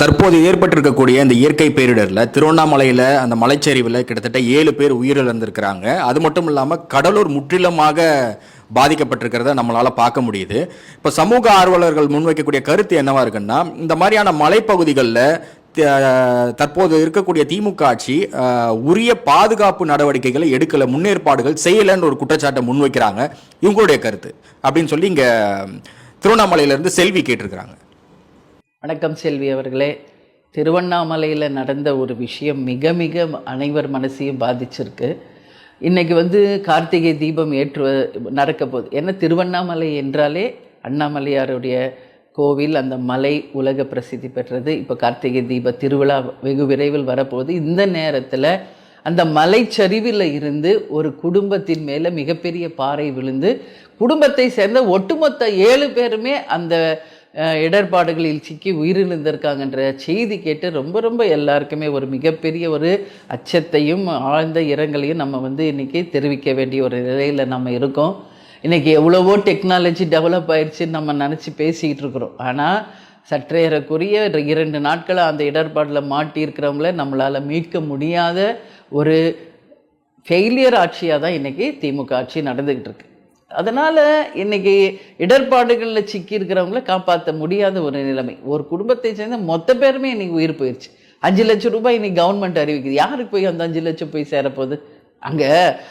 தற்போது ஏற்பட்டிருக்கக்கூடிய இந்த இயற்கை பேரிடரில் திருவண்ணாமலையில் அந்த மலைச்சரிவில் கிட்டத்தட்ட ஏழு பேர் உயிரிழந்திருக்கிறாங்க. அது மட்டும் இல்லாமல் கடலூர் முற்றிலுமாக பாதிக்கப்பட்டிருக்கிறத நம்மளால் பார்க்க முடியுது. இப்போ சமூக ஆர்வலர்கள் முன்வைக்கக்கூடிய கருத்து என்னவா இருக்குன்னா இந்த மாதிரியான மலைப்பகுதிகளில் தற்போது இருக்கக்கூடிய திமுக ஆட்சி உரிய பாதுகாப்பு நடவடிக்கைகளை எடுக்கல முன்னேற்பாடுகள் செய்யலைன்னு ஒரு குற்றச்சாட்டை முன்வைக்கிறாங்க. இவங்களுடைய கருத்து. அப்படின்னு சொல்லி இங்கே திருவண்ணாமலையிலேருந்து செல்வி கேட்டிருக்கிறாங்க. வணக்கம் செல்வி அவர்களே. திருவண்ணாமலையில் நடந்த ஒரு விஷயம் மிக மிக அனைவர் மனசையும் பாதிச்சிருக்கு. இன்றைக்கி வந்து கார்த்திகை தீபம் ஏற்று நடக்க போகுது ஏன்னா திருவண்ணாமலை என்றாலே அண்ணாமலையாருடைய கோவில் அந்த மலை உலக பிரசித்தி பெற்றது. இப்போ கார்த்திகை தீப திருவிழா வெகு விரைவில் வரப்போகுது. இந்த நேரத்தில் அந்த மலைச்சரிவில் இருந்து ஒரு குடும்பத்தின் மேலே மிகப்பெரிய பாறை விழுந்து குடும்பத்தை சேர்ந்த ஒட்டுமொத்த ஏழு பேருமே அந்த இடர்பாடுகளில் சிக்கி உயிரிழந்திருக்காங்கன்ற செய்தி கேட்டு ரொம்ப ரொம்ப எல்லாருக்குமே ஒரு மிகப்பெரிய ஒரு அச்சத்தையும் ஆழ்ந்த இரங்கலையும் நம்ம வந்து இன்றைக்கி தெரிவிக்க வேண்டிய ஒரு நிலையில் நம்ம இருக்கோம். இன்றைக்கி எவ்வளவோ டெக்னாலஜி டெவலப் ஆயிடுச்சுன்னு நம்ம நினச்சி பேசிக்கிட்டு இருக்கிறோம். ஆனால் சற்றேறக்குரிய இரண்டு நாட்களாக அந்த இடர்பாடில் மாட்டியிருக்கிறவங்கள நம்மளால் மீட்க முடியாத ஒரு ஃபெயிலியர் ஆட்சியாக தான் இன்றைக்கி திமுக ஆட்சி நடந்துக்கிட்டு இருக்கு. அதனால் இன்னைக்கு இடர்பாடுகளில் சிக்கி இருக்கிறவங்கள காப்பாற்ற முடியாத ஒரு நிலைமை. ஒரு குடும்பத்தை சேர்ந்த மொத்த பேருமே இன்றைக்கி உயிர் போயிடுச்சு அஞ்சு லட்சம் ரூபாய் இன்றைக்கி கவர்மெண்ட் அறிவிக்குது. யாருக்கு போய் அந்த அஞ்சு லட்சம் போய் சேரப்போகுது? அங்கே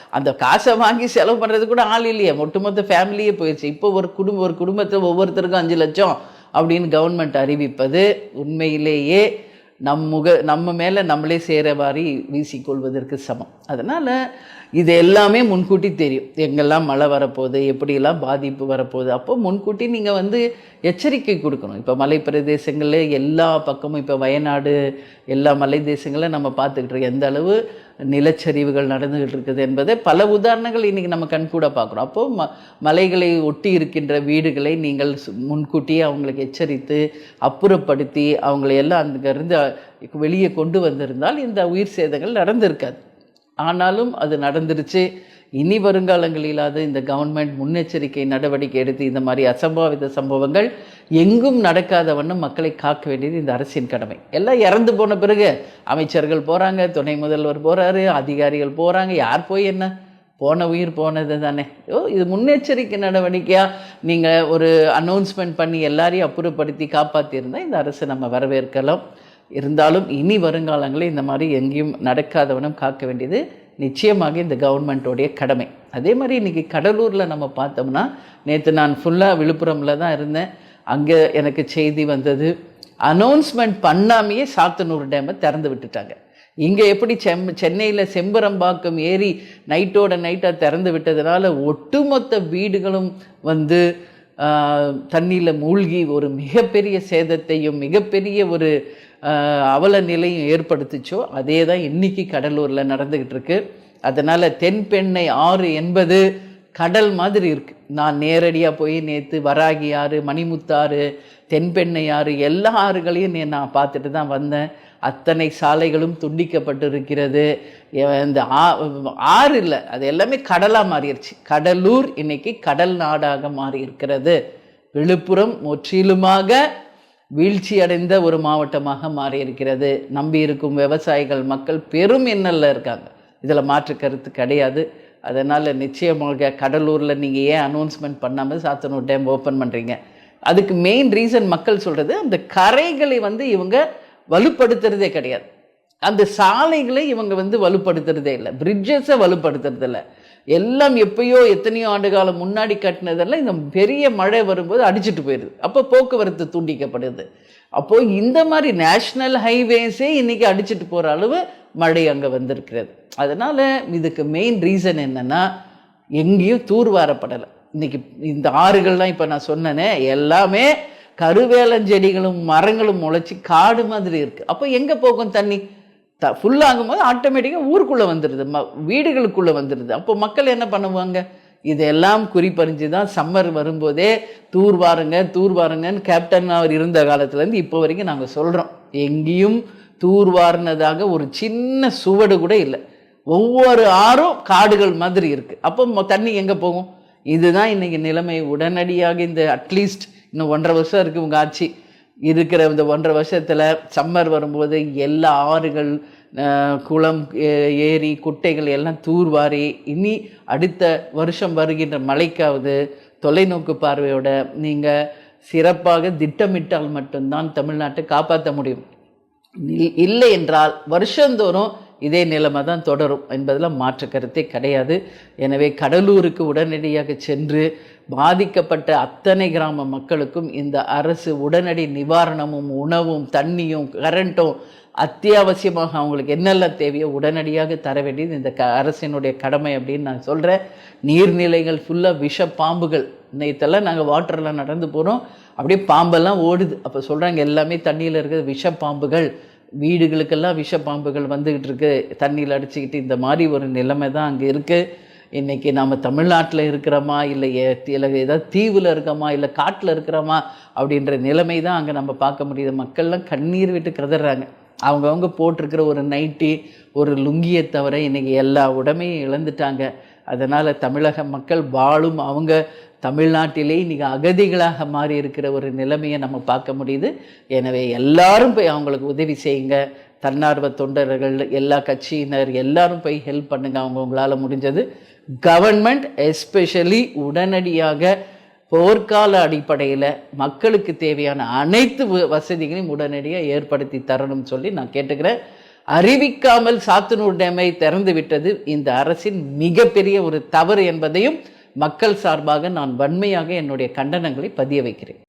அந்த காசை வாங்கி செலவு பண்ணுறது கூட ஆள் இல்லையே. ஒட்டுமொத்த ஃபேமிலியே போயிடுச்சு. இப்போ ஒரு குடும்பம் ஒரு குடும்பத்தில் ஒவ்வொருத்தருக்கும் அஞ்சு லட்சம் அப்படின்னு கவர்மெண்ட் அறிவிப்பது உண்மையிலேயே நம் முக நம்ம மேலே நம்மளே சேர மாதிரி வீசிக்கொள்வதற்கு சமம். அதனால் இது எல்லாமே முன்கூட்டி தெரியும். எங்கெல்லாம் மழை வரப்போகுது எப்படியெல்லாம் பாதிப்பு வரப்போகுது. அப்போ முன்கூட்டி நீங்கள் வந்து எச்சரிக்கை கொடுக்கணும். இப்போ மலை பிரதேசங்களில் எல்லா பக்கமும் இப்போ வயநாடு எல்லா மலை தேசங்களும் நம்ம பார்த்துக்கிட்டு இருக்கோம். எந்த அளவு நிலச்சரிவுகள் நடந்துகிட்டு இருக்குது என்பதை பல உதாரணங்கள் இன்றைக்கி நம்ம கண்கூட பார்க்குறோம். அப்போது ம மலைகளை ஒட்டி இருக்கின்ற வீடுகளை நீங்கள் சு- முன்கூட்டியே அவங்களுக்கு எச்சரித்து அப்புறப்படுத்தி அவங்களை எல்லாம் அங்கிருந்து வெளியே கொண்டு வந்திருந்தால் இந்த உயிர் சேதங்கள் நடந்திருக்காது. ஆனாலும் அது நடந்துருச்சு. இனி வருங்காலங்களிலாவது இந்த கவர்மெண்ட் முன்னெச்சரிக்கை நடவடிக்கை எடுத்து இந்த மாதிரி அசம்பாவித சம்பவங்கள் எங்கும் நடக்காத வண்ணம் மக்களை காக்க வேண்டியது இந்த அரசின் கடமை. எல்லாம் இறந்து போன பிறகு அமைச்சர்கள் போகிறாங்க துணை முதல்வர் போகிறாரு அதிகாரிகள் போகிறாங்க யார் போய் என்ன? போன உயிர் போனது தானே. ஓ இது முன்னெச்சரிக்கை நடவடிக்கையாக நீங்கள் ஒரு அனௌன்ஸ்மெண்ட் பண்ணி எல்லாரையும் அப்புறப்படுத்தி காப்பாற்றியிருந்தால் இந்த அரசு நம்ம வரவேற்கலாம். இருந்தாலும் இனி வருங்காலங்களில் இந்த மாதிரி எங்கேயும் நடக்காதவனும் காக்க வேண்டியது நிச்சயமாக இந்த கவர்மெண்ட்டோடைய கடமை. அதே மாதிரி இன்றைக்கி கடலூரில் நம்ம பார்த்தோம்னா நேற்று நான் ஃபுல்லாக விழுப்புரமில் தான் இருந்தேன். அங்கே எனக்கு செய்தி வந்தது. அனௌன்ஸ்மெண்ட் பண்ணாமையே சாத்தனூர் டேமை திறந்து விட்டுட்டாங்க. இங்கே எப்படி செம் சென்னையில் செம்பரம்பாக்கம் ஏரி நைட்டோட நைட்டாக திறந்து விட்டதுனால ஒட்டுமொத்த வீடுகளும் வந்து தண்ணியில் மூழ்கி ஒரு மிகப்பெரிய சேதத்தையும் மிகப்பெரிய ஒரு அவல நிலையும் ஏற்படுத்துச்சோ அதே தான் இன்னைக்கு கடலூரில் நடந்துக்கிட்டு இருக்கு அதனால் தென்பெண்ணை ஆறு என்பது கடல் மாதிரி இருக்கு. நான் நேரடியாக போய் நேற்று வராகி ஆறு மணிமுத்தாறு தென்பெண்ணை ஆறு எல்லா ஆறுகளையும் நே- நான் பார்த்துட்டு தான் வந்தேன். அத்தனை சாலைகளும் துண்டிக்கப்பட்டிருக்கிறது. எ- இந்த ஆ- ஆறு இல்லை அது எல்லாமே கடலாக மாறிடுச்சு கடலூர் இன்னைக்கு கடல் நாடாக மாறி இருக்கிறது விழுப்புரம் முற்றிலுமாக வீழ்ச்சி அடைந்த ஒரு மாவட்டமாக மாறி இருக்கிறது நம்பி இருக்கும் விவசாயிகள் மக்கள் பெரும் எண்ணல்ல இருக்காங்க. இதில் மாற்று கருத்து கிடையாது. அதனால் நிச்சயமாக கடலூரில் நீங்கள் ஏன் அனௌன்ஸ்மெண்ட் பண்ணாமல் சாத்தனூர் டேம் ஓப்பன் பண்ணுறீங்க அதுக்கு மெயின் ரீசன் மக்கள் சொல்கிறது அந்த கரைகளை வந்து இவங்க வலுப்படுத்துறதே கிடையாது. அந்த சாலைகளை இவங்க வந்து வலுப்படுத்துறதே இல்லை. பிரிட்ஜஸை வலுப்படுத்துறதில்லை. எல்லாம் எப்பயோ எத்தனையோ ஆண்டு காலம் முன்னாடி கட்டினதெல்லாம் இந்த பெரிய மழை வரும்போது அடிச்சிட்டு போயிடுது அப்போ போக்குவரத்து தூண்டிக்கப்படுது. அப்போது இந்த மாதிரி நேஷ்னல் ஹைவேஸே இன்றைக்கி அடிச்சிட்டு போகிற அளவு மழை அங்கே வந்திருக்கிறது. அதனால் இதுக்கு மெயின் ரீசன் என்னன்னா எங்கேயும் தூர்வாரப்படலை. இன்றைக்கி இந்த ஆறுகள்லாம் இப்போ நான் சொன்னேனே எல்லாமே கருவேலஞ்செடிகளும் மரங்களும் முளைச்சி காடு மாதிரி இருக்குது அப்போ எங்கே போகும் தண்ணி? த ஃபுல்லாகும்போது ஆட்டோமேட்டிக்காக ஊருக்குள்ளே வந்துடுது ம வீடுகளுக்குள்ளே வந்துடுது அப்போ மக்கள் என்ன பண்ணுவாங்க? இதெல்லாம் குறிப்பறிஞ்சு தான் சம்மர் வரும்போதே தூர் வாருங்க தூர் வாருங்கன்னு கேப்டன் அவர் இருந்த காலத்துலேருந்து இப்போ வரைக்கும் நாங்கள் சொல்கிறோம் எங்கேயும் தூர் வாரினதாக ஒரு சின்ன சுவடு கூட இல்லை. ஒவ்வொரு ஆறும் காடுகள் மாதிரி இருக்குது அப்போ தண்ணி எங்கே போகும்? இதுதான் இன்றைக்கி நிலைமை. உடனடியாக இந்த அட்லீஸ்ட் இன்னும் ஒன்றரை வருஷம் இருக்கு உங்கள் ஆட்சி. இருக்கிற இந்த ஒன்றரை வருஷத்தில் சம்மர் வரும்போது எல்லா ஆறுகள் குளம் ஏ- ஏரி குட்டைகள் எல்லாம் தூர்வாரி இனி அடுத்த வருஷம் வருகின்ற மழைக்காவது தொலைநோக்கு பார்வையோட நீங்கள் சிறப்பாக திட்டமிட்டால் மட்டும்தான் தமிழ்நாட்டை காப்பாற்ற முடியும். இல்- இல்லை என்றால் வருஷந்தோறும் இதே நிலைமை தான் தொடரும் என்பதில் மாற்று கருத்தே கிடையாது. எனவே கடலூருக்கு உடனடியாக சென்று பாதிக்கப்பட்ட அத்தனை கிராம மக்களுக்கும் இந்த அரசு உடனடி நிவாரணமும் உணவும் தண்ணியும் கரண்ட்டும் அத்தியாவசியமாக அவங்களுக்கு என்னெல்லாம் தேவையோ உடனடியாக தர வேண்டியது இந்த க அரசினுடைய கடமை அப்படின்னு நான் சொல்கிறேன் நீர்நிலைகள் ஃபுல்லாக விஷ பாம்புகள் நேற்றெல்லாம் நாங்கள் வாட்டரில் நடந்து போகிறோம் அப்படியே பாம்பெல்லாம் ஓடுது. அப்போ சொல்கிறாங்க எல்லாமே தண்ணியில் இருக்கிற விஷ பாம்புகள் வீடுகளுக்கெல்லாம் விஷ பாம்புகள் வந்துக்கிட்டு இருக்கு தண்ணியில் அடிச்சுக்கிட்டு இந்த மாதிரி ஒரு நிலைமை தான் அங்கே இருக்குது இன்றைக்கி நம்ம தமிழ்நாட்டில் இருக்கிறோமா? இல்லை இல்லை ஏதாவது தீவில் இருக்கோமா? இல்லை காட்டில் இருக்கிறோமா? அப்படின்ற நிலைமை தான் அங்கே நம்ம பார்க்க முடியுது. மக்கள்லாம் கண்ணீர் விட்டு கதறாங்க. அவங்கவுங்க போட்டிருக்கிற ஒரு நைட்டி ஒரு லுங்கியை தவிர இன்றைக்கி எல்லா உடமையும் இழந்துட்டாங்க. அதனால் தமிழக மக்கள் வாழும் அவங்க தமிழ்நாட்டிலே இன்றைக்கி அகதிகளாக மாறி இருக்கிற ஒரு நிலைமையை நம்ம பார்க்க முடியுது. எனவே எல்லாரும் போய் அவங்களுக்கு உதவி செய்யுங்க. தன்னார்வ தொண்டர்கள் எல்லா கட்சியினர் எல்லாரும் போய் ஹெல்ப் பண்ணுங்க. அவங்க உங்களால் முடிஞ்சது. கவர்மெண்ட் எஸ்பெஷலி உடனடியாக போர்க்கால அடிப்படையில் மக்களுக்கு தேவையான அனைத்து வ- வசதிகளையும் உடனடியாக ஏற்படுத்தி தரணும்னு சொல்லி நான் கேட்டுக்கிறேன். அறிவிக்காமல் சாத்தனூர் டேமை திறந்து விட்டது இந்த அரசின் மிகப்பெரிய ஒரு தவறு என்பதையும் மக்கள் சார்பாக நான் வன்மையாக என்னுடைய கண்டனங்களை பதிய வைக்கிறேன்.